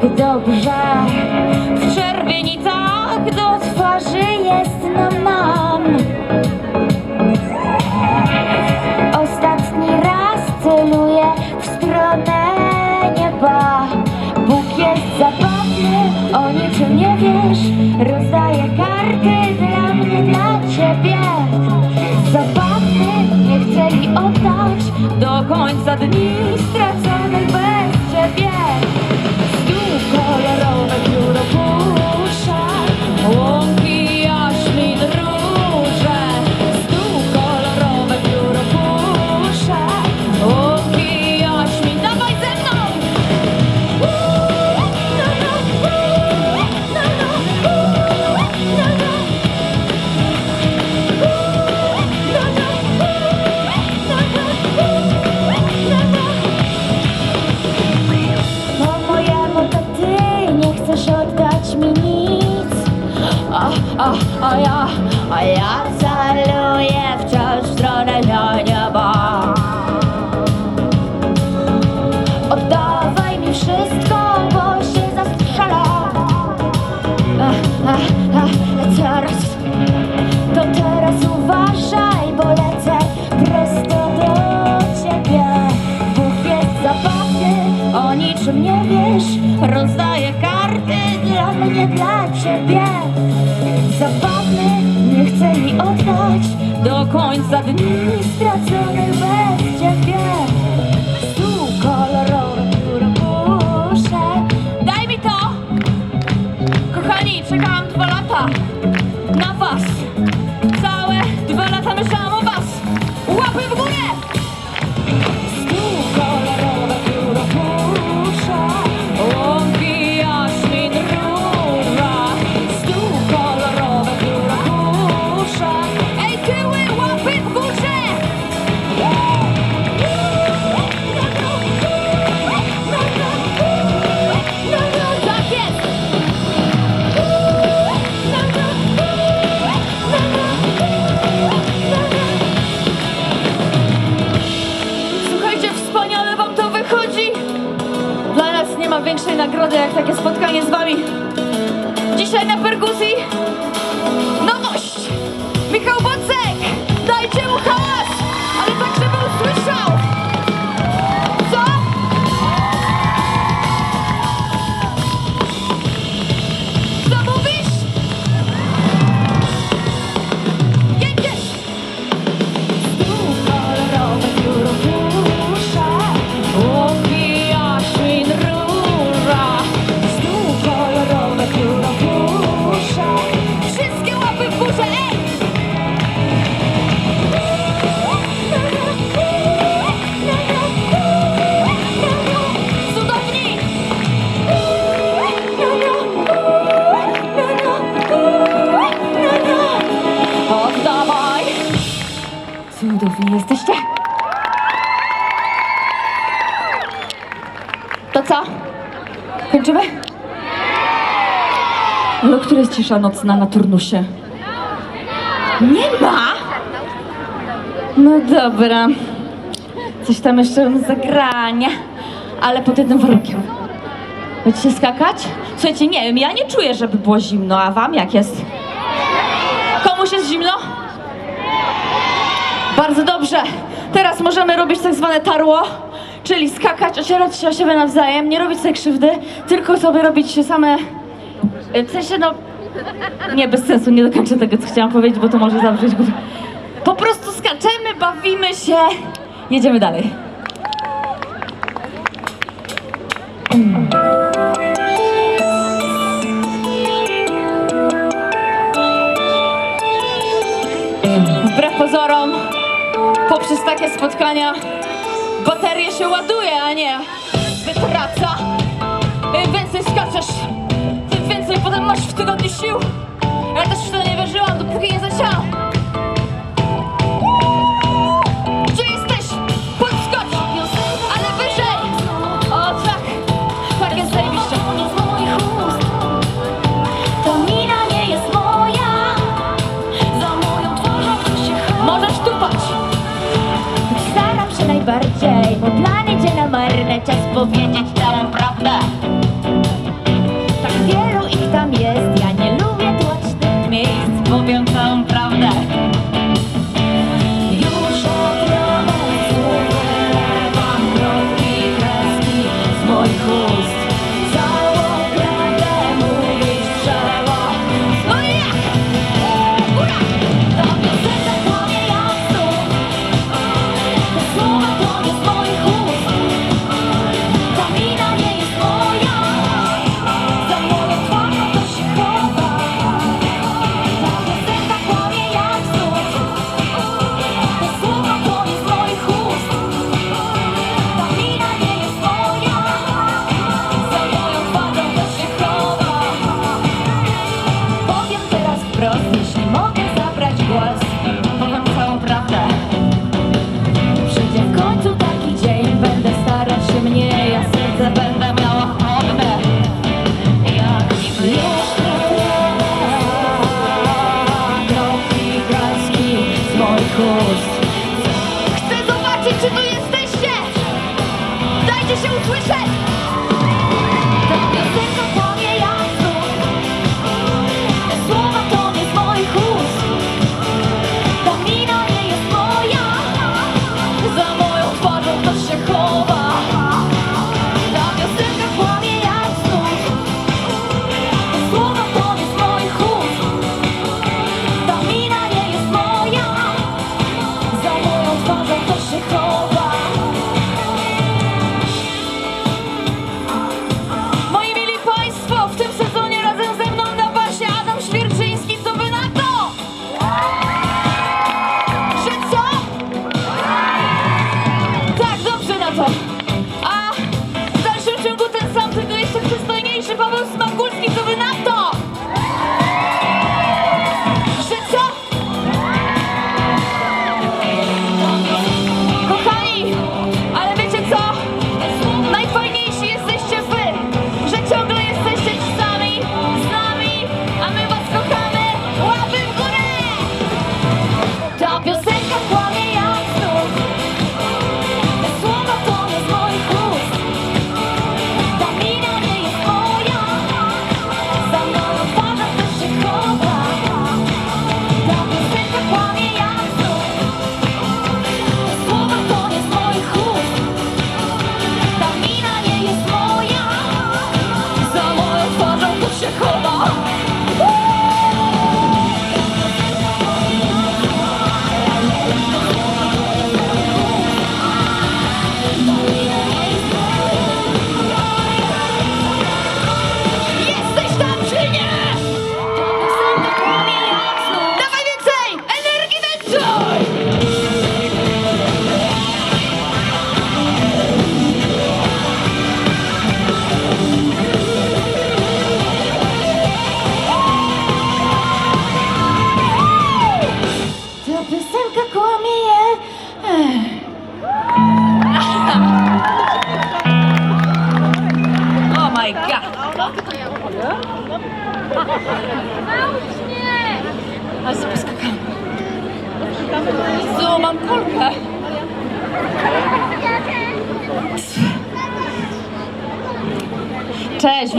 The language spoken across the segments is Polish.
Tak dobrze. W czerwienicach do twarzy jest nam Ostatni raz celuję w stronę nieba. Bóg jest zabawny, o niczym nie wiesz. Rozdaję karty dla mnie, dla ciebie. Zabawny, nie chcę mi oddać. Do końca dni straconych bez ciebie cisza nocna na turnusie? Nie ma? No dobra. Coś tam jeszcze mam zagrania, ale pod jednym warunkiem. Będziecie skakać? Słuchajcie, nie wiem, ja nie czuję, żeby było zimno, a wam jak jest? Komuś jest zimno? Bardzo dobrze. Teraz możemy robić tak zwane tarło, czyli skakać, ocierać się o siebie nawzajem, nie robić sobie krzywdy, tylko sobie robić same... W sensie, no... Nie, bez sensu, nie dokończę tego, co chciałam powiedzieć, bo to może zabrzmieć głupio. Po prostu skaczemy, bawimy się, jedziemy dalej. Wbrew pozorom, poprzez takie spotkania baterie się ładuje, a nie wytraca.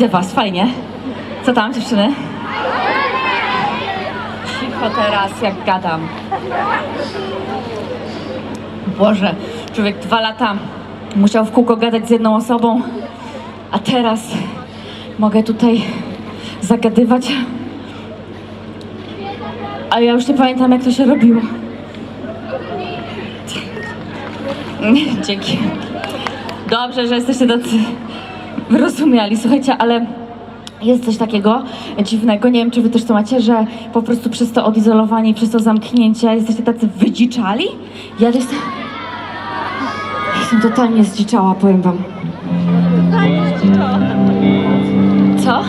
widzę was, fajnie. Co tam dziewczyny? Cicho teraz, jak gadam. Boże, człowiek dwa lata musiał w kółko gadać z jedną osobą, a teraz mogę tutaj zagadywać. A ja już nie pamiętam, jak to się robiło. Dzięki. Dobrze, że jesteście tacy wyrozumiali, słuchajcie, ale jest coś takiego dziwnego, nie wiem czy wy też to macie, że po prostu przez to odizolowanie i przez to zamknięcie jesteście tacy wydziczali? Ja też jestem totalnie zdziczała, powiem wam. Totalnie zdziczała. Co?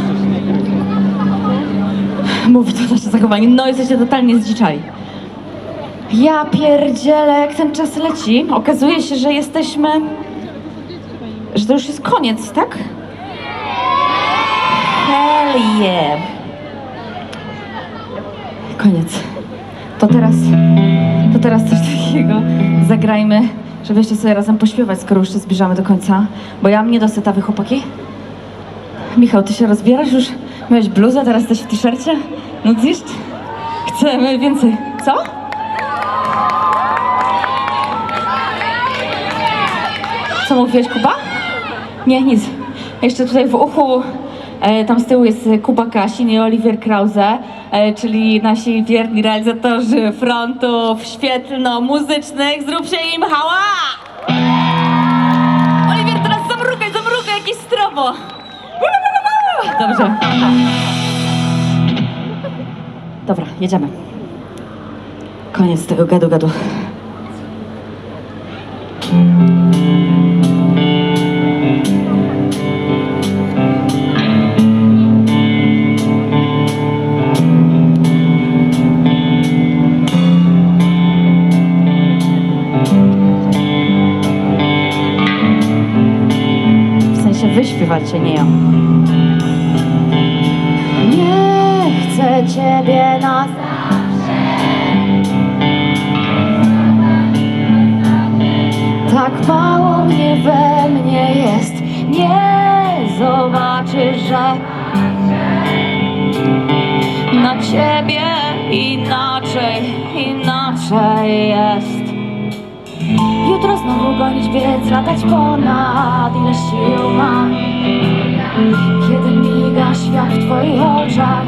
Mówi to nasze zachowanie. No, jesteście totalnie zdziczali. Ja pierdzielę, jak ten czas leci. Okazuje się, że jesteśmy że to już jest koniec, tak? Hell yeah. Koniec. To teraz, to teraz coś takiego zagrajmy, żebyście sobie razem pośpiewać, skoro już się zbliżamy do końca. Bo ja mnie dosyta, wy chłopaki. Michał, ty się rozbierasz już? Miałeś bluzę, teraz jesteś w t-shircie? No Nudzisz? Chcemy więcej. Co? Co mówiłeś, Kuba? Nie, nic. Jeszcze tutaj w uchu, e, tam z tyłu jest Kuba Kasin i Oliwier Krause, e, czyli nasi wierni realizatorzy frontów świetlno-muzycznych. Zróbcie im hała! Oliwier, teraz zamrukaj, zamrukaj, jakieś strobo! Dobrze. Dobra, jedziemy. Koniec tego gadu-gadu. Wyśpiewacie, nie ja. Nie chcę ciebie na zawsze. Tak mało mnie we mnie jest. Nie zobaczysz, że Na ciebie inaczej, inaczej jest. Jutro znowu gonić, biec, latać ponad ile sił mam. Kiedy miga świat w twoich oczach.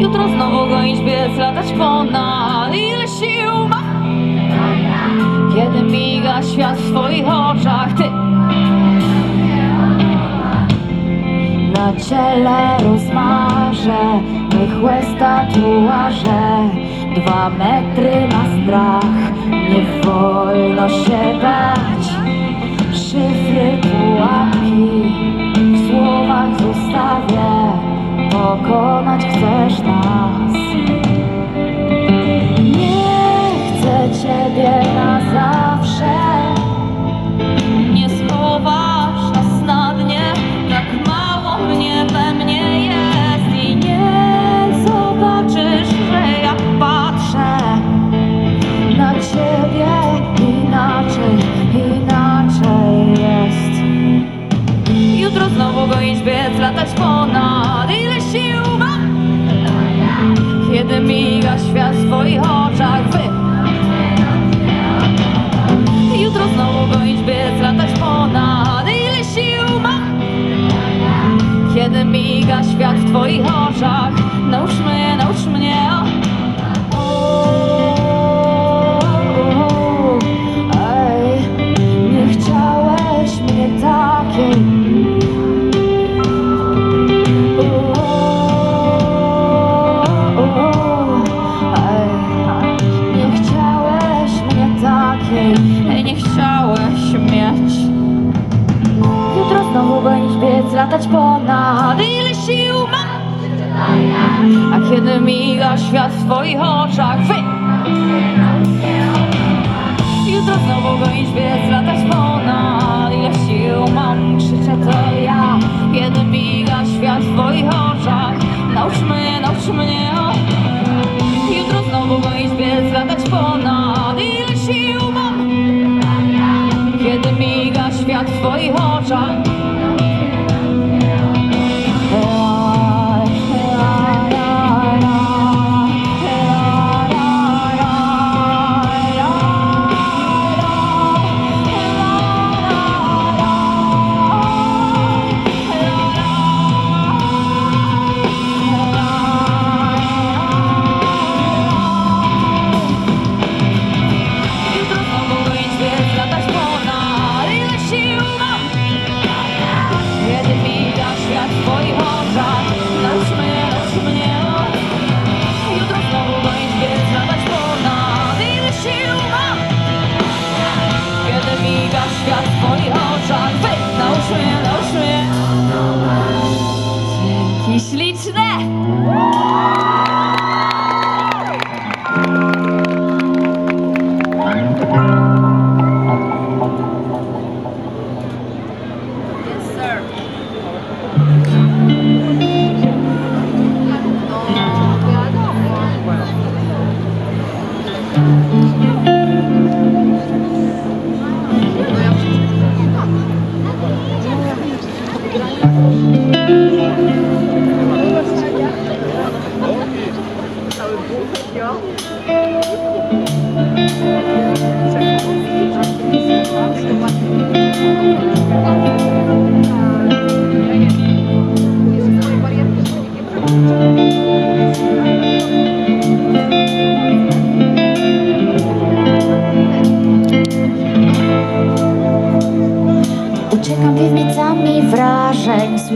Jutro znowu gonić, biec, latać ponad ile sił ma. Kiedy miga świat w twoich oczach, ty Na ciele rozmarzę mych łez tatuaże Dwa metry na strach, nie wolno się bać. Szyfry, pułapki w słowach zostawię. Pokonać chcesz nas. Nie chcę ciebie na zawsze świat w twoich oczach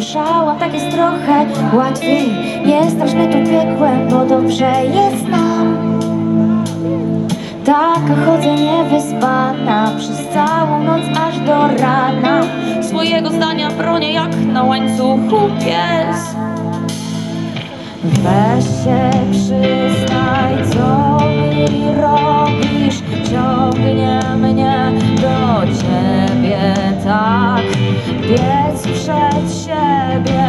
wrażeń Słyszałam, tak jest trochę łatwiej. Nie strasz mnie tu piekłem, bo dobrze jest nam Taka chodzę niewyspana Przez całą noc aż do rana. Swojego zdania bronię jak na łańcuchu pies. Weź się przyznaj, co mi robisz. Ciągnie mnie do ciebie tak Biec przed siebie,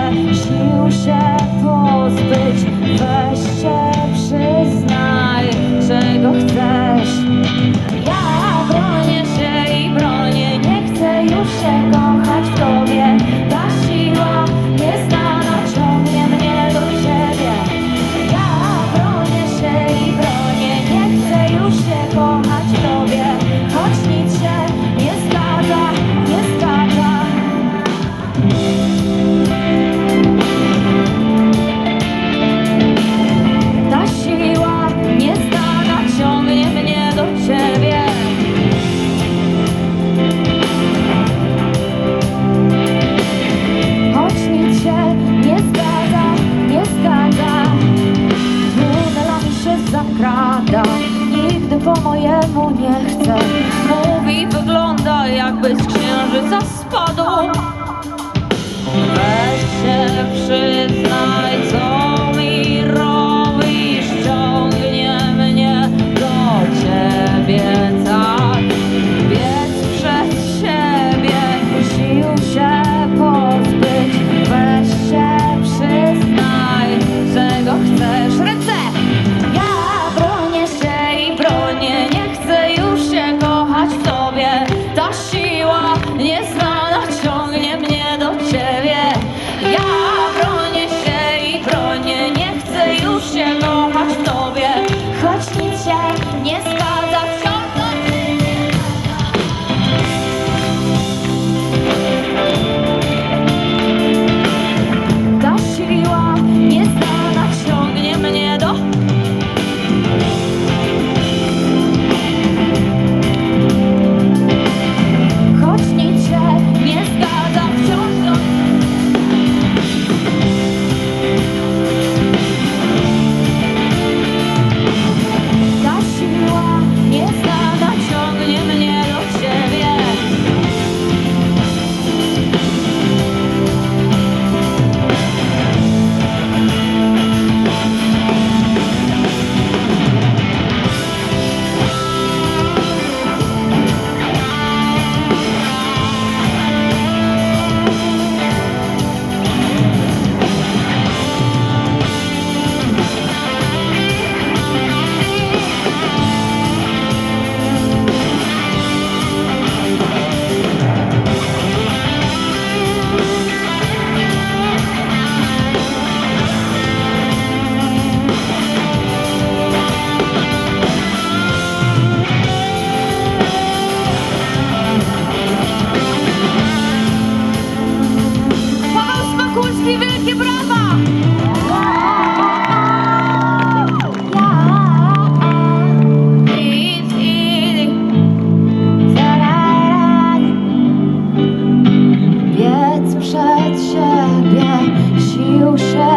sił się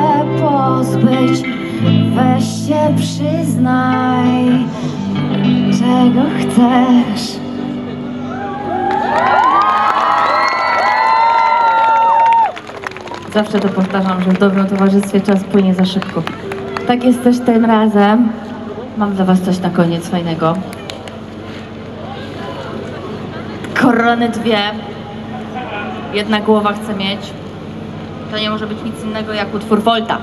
pozbyć Weź się przyznaj, czego chcesz Zawsze to powtarzam, że w dobrym towarzystwie czas płynie za szybko. Tak jest też tym razem. Mam dla Was coś na koniec fajnego. Korony dwie. Jedna głowa chce mieć. To nie może być nic innego jak utwór Volta.